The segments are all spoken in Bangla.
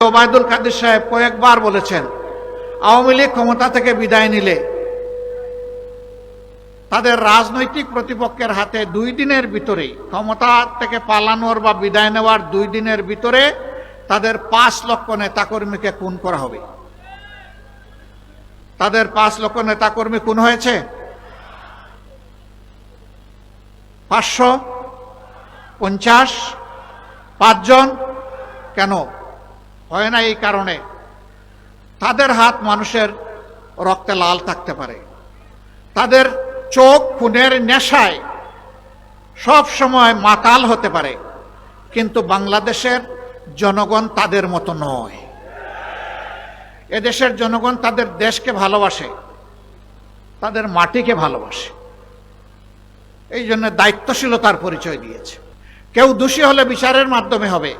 ওবায়দুল কাদের সাহেব কয়েকবার বলেছেন, আওয়ামী লীগ ক্ষমতা থেকে বিদায় নিলে তাদের রাজনৈতিক প্রতিপক্ষের হাতে দুই দিনের ভিতরেই ক্ষমতা থেকে পালানোর বা বিদায় নেওয়ার দুই দিনের ভিতরে তাদের পাঁচ লক্ষ নেতাকর্মীকে খুন করা হবে। তাদের পাঁচ লক্ষ নেতাকর্মী খুন হয়েছে। পাঁচশো পঞ্চাশ পাঁচজন কেন হয় না এই কারণে? তাদের হাত মানুষের রক্তে লাল থাকতে পারে। তাদের চোখ খুনের নেশায় সব সময় মাতাল হতে পারে। কিন্তু বাংলাদেশের জনগণ তাদের মতো নয়। এদেশের জনগণ তাদের দেশকে ভালোবাসে, তাদের মাটিকে ভালোবাসে। এই জন্য দায়িত্বশীলতার পরিচয় দিয়েছে। কেউ দোষী হলে বিচারের মাধ্যমে হবে।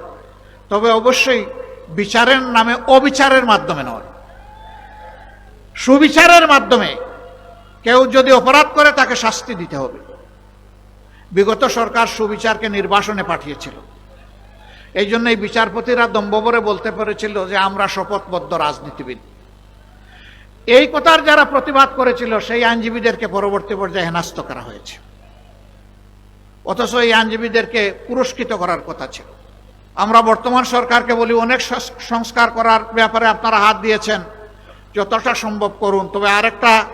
তবে অবশ্যই বিচারের নামে অবিচারের মাধ্যমে নয়। সুবিচারের মাধ্যমে কেউ যদি অপরাধ করে তাকে শাস্তি দিতে হবে। বিগত সরকার সুবিচারকে নির্বাসনে পাঠিয়েছিল। এই জন্য এই বিচারপতিরা দম্ববরে বলতে পেরেছিল যে আমরা শপথবদ্ধ রাজনীতিবিদ। এই কথার যারা প্রতিবাদ করেছিল, সেই আইনজীবীদেরকে পরবর্তী পর্যায়ে হেনাস্ত করা হয়েছে। অথচ এই আইনজীবীদেরকে পুরস্কৃত করার কথা ছিল। আমরা বর্তমান সরকারকে বলি, অনেক সস- সংস্কার করার ব্যাপারে আপনারা হাত দিয়েছেন। যতটা সম্ভব করুন। তবে আরেকটা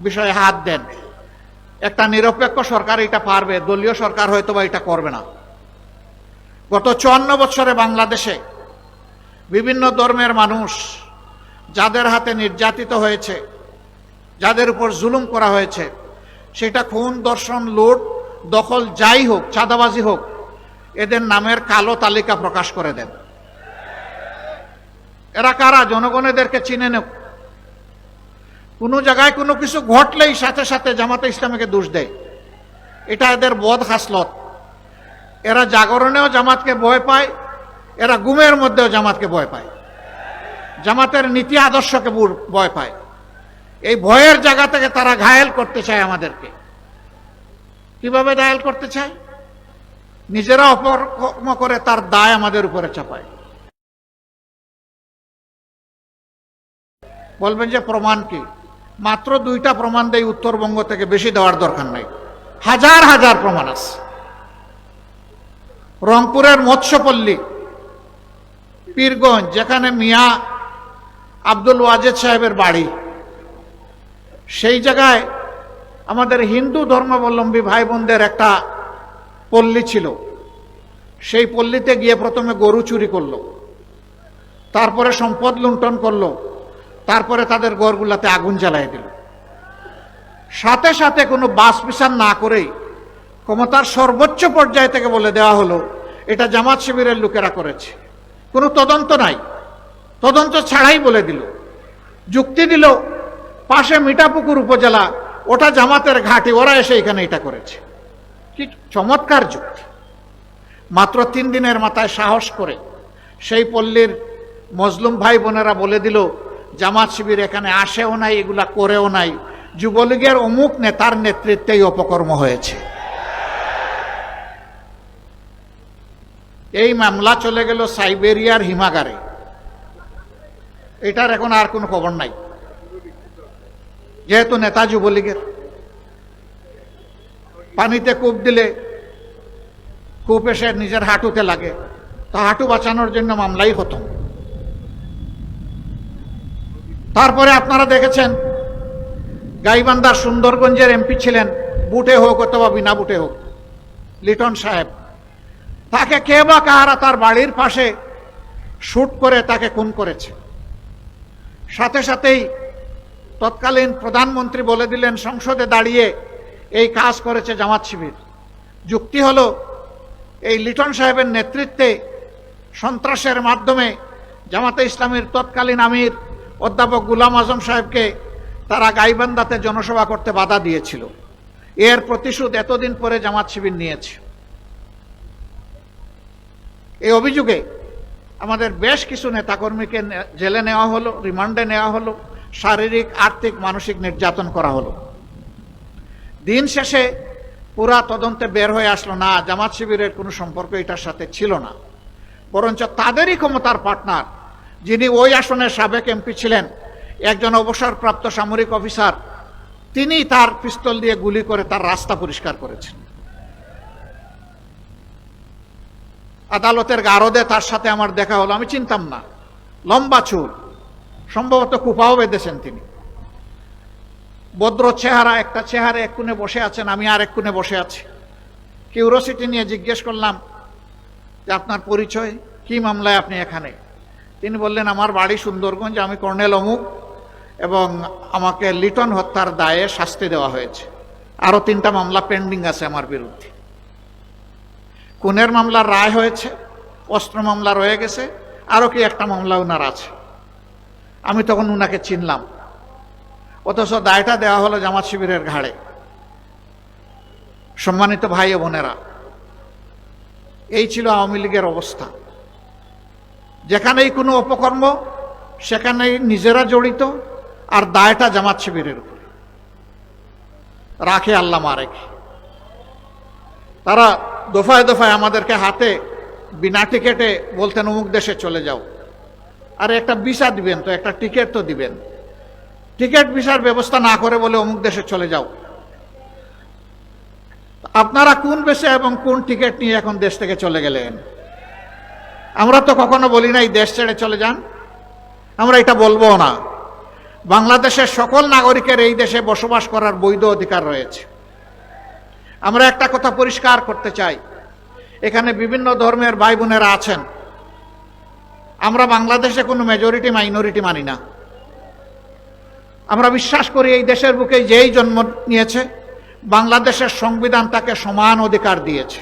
বিষয়ে হাত দেন। একটা নিরপেক্ষ সরকার এটা পারবে, দলীয় সরকার হয়তো বা এটা করবে না। গত চুয়ান্ন বছরে বাংলাদেশে বিভিন্ন ধর্মের মানুষ যাদের হাতে নির্যাতিত হয়েছে, যাদের উপর জুলুম করা হয়েছে, সেটা খুন, দর্শন, লুট, দখল যাই হোক, চাঁদাবাজি হোক এদের নামের কালো তালিকা প্রকাশ করে দেন। এরা কারা? জনগণ এদেরকে চিনে নেব কোনো জায়গায় কোনো কিছু ঘটলেই সাথে সাথে জামাতে ইসলামীকে দোষ দেয়। এটা এদের বদ হাসলত এরা জাগরণেও জামাতকে ভয় পায়, এরা গুমের মধ্যেও জামাতকে ভয় পায়। জামাতের নীতি আদর্শকে ভয় পায়। এই ভয়ের জায়গা থেকে তারা ঘায়েল করতে চায় আমাদেরকে। কীভাবে ঘায়েল করতে চায়? নিজেরা অপকর্ম করে তার দায় আমাদের উপরে চাপায়। বলবেন যে প্রমাণ কি? মাত্র দুইটা প্রমাণ দেয় উত্তরবঙ্গ থেকে, বেশি দেওয়ার দরকার নাই। হাজার হাজার প্রমাণ আছে। রংপুরের মৎস্যপল্লী, পীরগঞ্জ, যেখানে মিয়া আব্দুল ওয়াজেদ সাহেবের বাড়ি। সেই জায়গায় আমাদের হিন্দু ধর্মাবলম্বী ভাই বোনদের একটা পল্লী ছিল। সেই পল্লীতে গিয়ে প্রথমে গরু চুরি করল। তারপরে সম্পদ লুণ্ঠন করল। তারপরে তাদের গড়গুলাতে আগুন জ্বালাই দিল। সাথে সাথে কোনো বাস বিচার না করেই ক্ষমতার সর্বোচ্চ পর্যায় থেকে বলে দেওয়া হলো, এটা জামাত শিবিরের লোকেরা করেছে। কোনো তদন্ত নাই। তদন্ত ছাড়াই বলে দিল। যুক্তি দিল, পাশে মিঠাপুকুর উপজেলা, ওটা জামাতের ঘাটি, ওরা এসে এখানে এটা করেছে। কি চমৎকার যুক্তি মাত্র তিন দিনের মাথায় সাহস করে সেই পল্লীর মজলুম ভাই বোনেরা বলে দিল, জামাত শিবির এখানে আসেও নাই, এগুলা করেও নাই। যুবলীগের অমুক নেতার নেতৃত্বেই অপকর্ম হয়েছে। এই মামলা চলে গেল সাইবেরিয়ার হিমাগারে। এটার এখন আর কোনো খবর নাই। যেহেতু নেতা যুবলীগের। পানিতে কূপ দিলে কূপ এসে নিজের হাঁটুতে লাগে। তা হাঁটু বাঁচানোর জন্য মামলাই হতো। তারপরে আপনারা দেখেছেন, গাইবান্ধার সুন্দরগঞ্জের এমপি ছিলেন, বুটে হোক অথবা বিনা বুটে হোক, লিটন সাহেব। তাকে কে বা কাহারা তার বাড়ির পাশে শুট করে তাকে খুন করেছে। সাথে সাথেই তৎকালীন প্রধানমন্ত্রী বলে দিলেন, সংসদে দাঁড়িয়ে এই কাজ করেছে জামাত শিবির। যুক্তি হলো, এই লিটন সাহেবের নেতৃত্বে সন্ত্রাসের মাধ্যমে জামাতে ইসলামের তৎকালীন আমির অধ্যাপক গুলাম আজম সাহেবকে তারা গাইবান্দাতে জনসভা করতে বাধা দিয়েছিল। এর প্রতিশোধ এতদিন পরে জামাত শিবির নিয়েছে। এই অভিযোগে আমাদের বেশ কিছু নেতাকর্মীকে জেলে নেওয়া হলো, রিমান্ডে নেওয়া হলো, শারীরিক, আর্থিক, মানসিক নির্যাতন করা হলো। দিন শেষে পুরা তদন্তে বের হয়ে আসলো, না, জামাত শিবিরের কোনো সম্পর্ক এটার সাথে ছিল না। বরঞ্চ তাদেরই ক্ষমতার পার্টনার, যিনি ওই আসনের সাবেক এমপি ছিলেন, একজন অবসরপ্রাপ্ত সামরিক অফিসার তিনি তার পিস্তল দিয়ে গুলি করে তার রাস্তা পরিষ্কার করেছেন। আদালতের গারদে তার সাথে আমার দেখা হলো, আমি চিনতাম না। লম্বা চুল, সম্ভবত কুপাও বেঁধেছেন তিনি। ভদ্র চেহারা, একটা চেহারা এক কোণে বসে আছেন, আমি আর এক কোণে বসে আছি। কিউরোসিটি নিয়ে জিজ্ঞেস করলাম, যে আপনার পরিচয়? কি মামলায় আপনি এখানে? তিনি বললেন, আমার বাড়ি সুন্দরগঞ্জ, আমি কর্নেল অমুক এবং আমাকে লিটন হত্যার দায়ে শাস্তি দেওয়া হয়েছে। আরও তিনটা মামলা পেন্ডিং আছে আমার বিরুদ্ধে। খুনের মামলার রায় হয়েছে, অস্ত্র মামলা রয়ে গেছে আরও কি একটা মামলা ওনার আছে। আমি তখন উনাকে চিনলাম। অথচ দায়টা দেওয়া হলো জামাত শিবিরের ঘাড়ে। সম্মানিত ভাই ও বোনেরা, এই ছিল আওয়ামী লীগের অবস্থা। যেখানেই কোনো অপকর্ম, সেখানেই নিজেরা জড়িত আর দায়টা জামাত শিবিরের উপর। রাখে আল্লাহ মারেকে। তারা দফায় দফায় আমাদেরকে হাতে বিনা টিকেটে বলতেন, অমুক দেশে চলে যাও। আর একটা ভিসা দিবেন তো, একটা টিকিট তো দিবেন। টিকিট ভিসার ব্যবস্থা না করে বলে অমুক দেশে চলে যাও। আপনারা কোন বেশে এবং কোন টিকিট নিয়ে এখন দেশ থেকে চলে গেলেন? আমরা তো কখনো বলি নাই, দেশ ছেড়ে চলে যান। আমরা এটা বলব না। বাংলাদেশের সকল নাগরিকের এই দেশে বসবাস করার বৈধ অধিকার রয়েছে। আমরা একটা কথা পরিষ্কার করতে চাই। এখানে বিভিন্ন ধর্মের ভাই বোনেরা আছেন। আমরা বাংলাদেশে কোনো মেজরিটি মাইনরিটি মানি না। আমরা বিশ্বাস করি এই দেশের বুকে যেই জন্ম নিয়েছে, বাংলাদেশের সংবিধান তাকে সমান অধিকার দিয়েছে।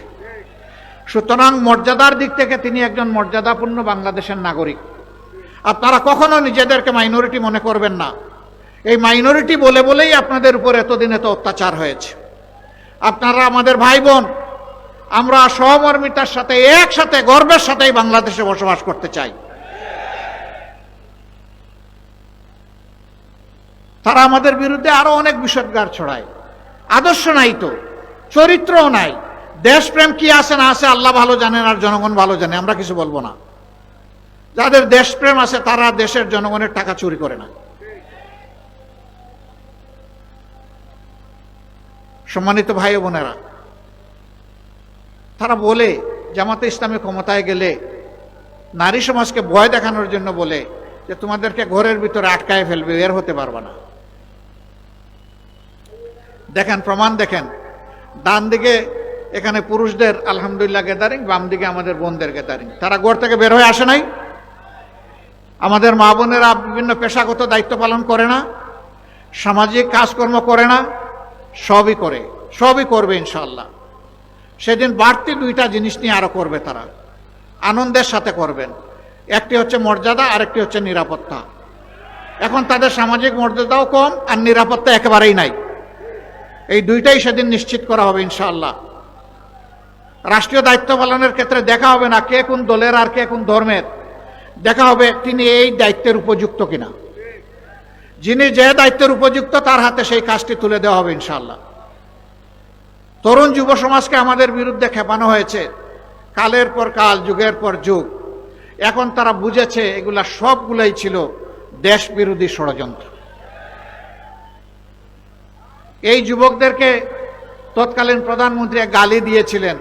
সুতরাং মর্যাদার দিক থেকে তিনি একজন মর্যাদাপূর্ণ বাংলাদেশের নাগরিক। আপনারা কখনো নিজেদেরকে মাইনরিটি মনে করবেন না। এই মাইনরিটি বলে বলেই আপনাদের উপর এতদিন এত অত্যাচার হয়েছে। আপনারা আমাদের ভাই বোন আমরা সহমর্মিতার সাথে, একসাথে, গর্বের সাথেই বাংলাদেশে বসবাস করতে চাই। তারা আমাদের বিরুদ্ধে আরও অনেক বিষদগার ছড়ায়। আদর্শ নাই তো, চরিত্রও নাই। দেশপ্রেম কি আছে না আছে আল্লাহ ভালো জানেন আর জনগণ ভালো জানে, আমরা কিছু বলব না। যাদের দেশপ্রেম আছে তারা দেশের জনগণের টাকা চুরি করে না। সম্মানিত ভাই বোনেরা, তারা বলে, জামাতে ইসলামী ক্ষমতায় গেলে, নারী সমাজকে ভয় দেখানোর জন্য বলে, যে তোমাদেরকে ঘরের ভিতরে আটকায় ফেলবে, এর হতে পারবে না। দেখেন, প্রমাণ দেখেন। ডান দিকে এখানে পুরুষদের, আলহামদুলিল্লাহ গেদারিং বাম দিকে আমাদের বোনদের গেদারিং তারা ঘর থেকে বের হয়ে আসে নাই। আমাদের মা বোনেরা বিভিন্ন পেশাগত দায়িত্ব পালন করে না, সামাজিক কাজকর্ম করে না, সবই করে, সবই করবে ইনশাল্লাহ সেদিন বাড়তি দুইটা জিনিস নিয়ে আরও করবে তারা। আনন্দের সাথে করবেন। একটি হচ্ছে মর্যাদা, আরেকটি হচ্ছে নিরাপত্তা। এখন তাদের সামাজিক মর্যাদাও কম আর নিরাপত্তা একেবারেই নাই। এই দুইটাই সেদিন নিশ্চিত করা হবে ইনশাআল্লাহ। রাষ্ট্রীয় দায়িত্ব পালনের ক্ষেত্রে দেখা হবে না কে কোন দলের আর কে কোন ধর্মের। দেখা হবে তিনি এই দায়িত্বের উপযুক্ত কিনা। যিনি যে দায়িত্বের উপযুক্ত তার হাতে সেই কাজটি তুলে দেওয়া হবে ইনশাআল্লাহ। তরুণ যুব সমাজকে আমাদের বিরুদ্ধে খেপানো হয়েছে। কালের পর কাল, যুগের পর যুগ। এখন তারা বুঝেছে এগুলা সবগুলাই ছিল দেশ বিরোধী ষড়যন্ত্র। এই যুবকদেরকে তৎকালীন প্রধানমন্ত্রী গালি দিয়েছিলেন।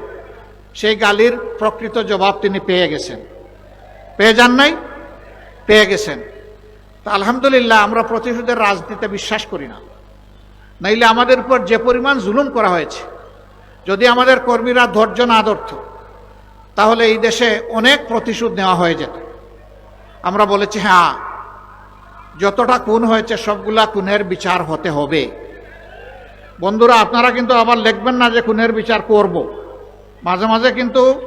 সেই গালির প্রকৃত জবাব তিনি পেয়ে গেছেন। পেয়ে যান নাই? পেয়ে গেছেন। তা আলহামদুলিল্লাহ, আমরা প্রতিশোধের রাজনীতিতে বিশ্বাস করি না। নাইলে আমাদের উপর যে পরিমাণ জুলুম করা হয়েছে, যদি আমাদের কর্মীরা ধৈর্য না ধরত, তাহলে এই দেশে অনেক প্রতিশোধ নেওয়া হয়ে যেত। আমরা বলেছি হ্যাঁ যতটা খুন হয়েছে সবগুলা খুনের বিচার হতে হবে। বন্ধুরা, আপনারা কিন্তু আবার লিখবেন না যে খুনের বিচার করব। মাঝে মাঝে কিন্তু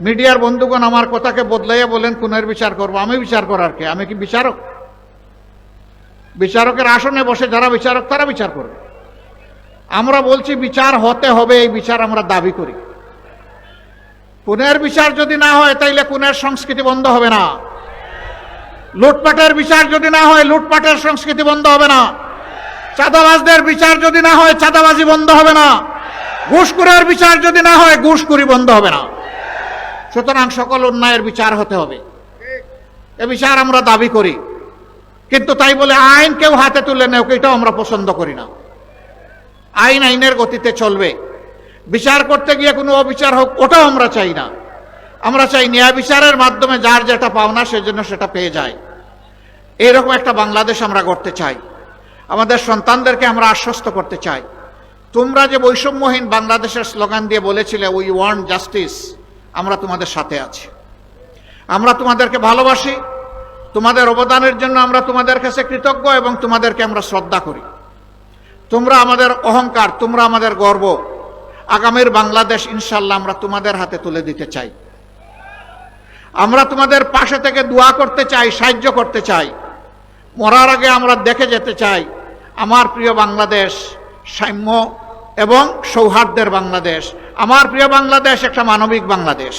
মিডিয়ার বন্ধুগণ আমার কথাকে বদলাইয়া বলেন, খুনের বিচার করব। আমি বিচার করার কে? আমি কি বিচারক? বিচারকের আসনে বসে যারা বিচারক, তারা বিচার করবে। আমরা বলছি বিচার হতে হবে, এই বিচার আমরা দাবি করি। খুনের বিচার যদি না হয়, তাইলে খুনের সংস্কৃতি বন্ধ হবে না। লুটপাটের বিচার যদি না হয়, লুটপাটের সংস্কৃতি বন্ধ হবে না। চাঁদাবাজদের বিচার যদি না হয়, চাঁদাবাজি বন্ধ হবে না। ঘুষখুরের বিচার যদি না হয়, ঘুষখুরি বন্ধ হবে না। সুতরাং সকল অন্যায়ের বিচার হতে হবে। এ বিচার আমরা দাবি করি। কিন্তু তাই বলে আইন কেউ হাতে তুলে নেও, এটাও আমরা পছন্দ করি না। আইন আইনের গতিতে চলবে। বিচার করতে গিয়ে কোনো অবিচার হোক, ওটাও আমরা চাই না। আমরা চাই ন্যায় বিচারের মাধ্যমে যার যেটা পাওনা সেজন্য সেটা পেয়ে যায়। এইরকম একটা বাংলাদেশ আমরা গড়তে চাই। আমাদের সন্তানদেরকে আমরা আশ্বস্ত করতে চাই। তোমরা যে বৈষম্যহীন বাংলাদেশের স্লোগান দিয়ে বলেছিলে উই ওয়ান্ট জাস্টিস আমরা তোমাদের সাথে আছি। আমরা তোমাদেরকে ভালোবাসি, তোমাদের অবদানের জন্য আমরা তোমাদের কাছে কৃতজ্ঞ এবং তোমাদেরকে আমরা শ্রদ্ধা করি। তোমরা আমাদের অহংকার, তোমরা আমাদের গর্ব, আগামীর বাংলাদেশ ইনশাল্লাহ আমরা তোমাদের হাতে তুলে দিতে চাই। আমরা তোমাদের পাশে থেকে দোয়া করতে চাই, সাহায্য করতে চাই। মরার আগে আমরা দেখে যেতে চাই আমার প্রিয় বাংলাদেশ সাম্য এবং সৌহার্দ্যের বাংলাদেশ। আমার প্রিয় বাংলাদেশ একটা মানবিক বাংলাদেশ।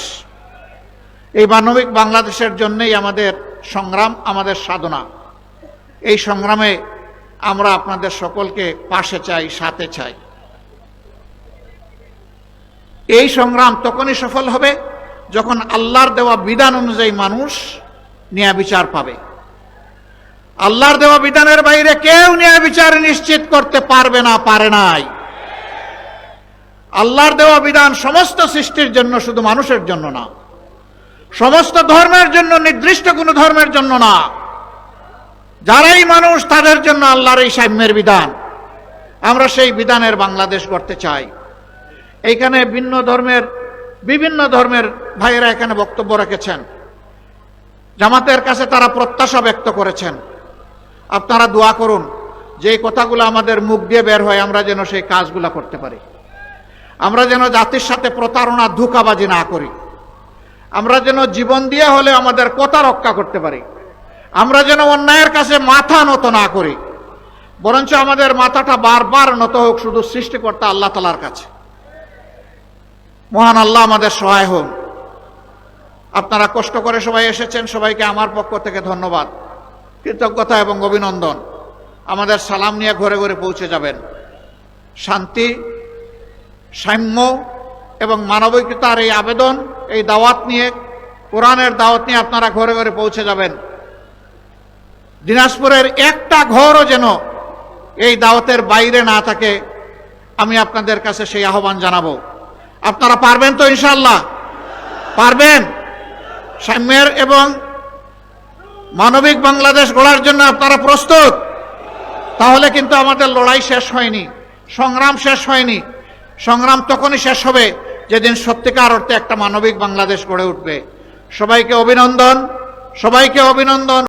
এই মানবিক বাংলাদেশের জন্যই আমাদের সংগ্রাম, আমাদের সাধনা। এই সংগ্রামে আমরা আপনাদের সকলকে পাশে চাই, সাথে চাই। এই সংগ্রাম তখনই সফল হবে যখন আল্লাহর দেওয়া বিধান অনুযায়ী মানুষ ন্যায় বিচার পাবে। আল্লাহর দেওয়া বিধানের বাইরে কেউ ন্যায় বিচার নিশ্চিত করতে পারবে না, পারে নাই। আল্লাহর দেওয়া বিধান সমস্ত সৃষ্টির জন্য শুধু মানুষের জন্য না। সমস্ত ধর্মের জন্য নির্দিষ্ট কোনো ধর্মের জন্য না। যারাই মানুষ, তাদের জন্য আল্লাহর এই সাম্যের বিধান। আমরা সেই বিধানের বাংলাদেশ করতে চাই। এইখানে ভিন্ন ধর্মের, বিভিন্ন ধর্মের ভাইয়েরা এখানে বক্তব্য রেখেছেন। জামাতের কাছে তারা প্রত্যাশা ব্যক্ত করেছেন। আপনারা দোয়া করুন যে কথাগুলো আমাদের মুখ দিয়ে বের হয়, আমরা যেন সেই কাজগুলো করতে পারি। আমরা যেন জাতির সাথে প্রতারণা, ধোকাবাজি না করি। আমরা যেন জীবন দিয়ে হলে আমাদের কথা রক্ষা করতে পারি। আমরা যেন অন্যায়ের কাছে মাথা নত না করি। বরঞ্চ আমাদের মাথাটা বারবার নত হোক শুধু সৃষ্টিকর্তা আল্লাহ তালার কাছে। মহান আল্লাহ আমাদের সহায় হোক। আপনারা কষ্ট করে সবাই এসেছেন, সবাইকে আমার পক্ষ থেকে ধন্যবাদ। কৃতজ্ঞতা এবং অভিনন্দন। আমাদের সালাম নিয়ে ঘরে ঘরে পৌঁছে যাবেন। শান্তি, সাম্য এবং মানবিকতার এই আবেদন, এই দাওয়াত নিয়ে, কোরআনের দাওয়াত নিয়ে আপনারা ঘরে ঘরে পৌঁছে যাবেন। দিনাজপুরের একটা ঘরও যেন এই দাওয়াতের বাইরে না থাকে, আমি আপনাদের কাছে সেই আহ্বান জানাব। আপনারা পারবেন তো ইনশাল্লাহ পারবেন? সাম্যের এবং মানবিক বাংলাদেশ গড়ার জন্য আপনারা প্রস্তুত? তাহলে কিন্তু আমাদের লড়াই শেষ হয়নি, সংগ্রাম শেষ হয়নি। সংগ্রাম তখনই শেষ হবে যেদিন সত্যিকার অর্থে একটা মানবিক বাংলাদেশ গড়ে উঠবে। সবাইকে অভিনন্দন সবাইকে অভিনন্দন।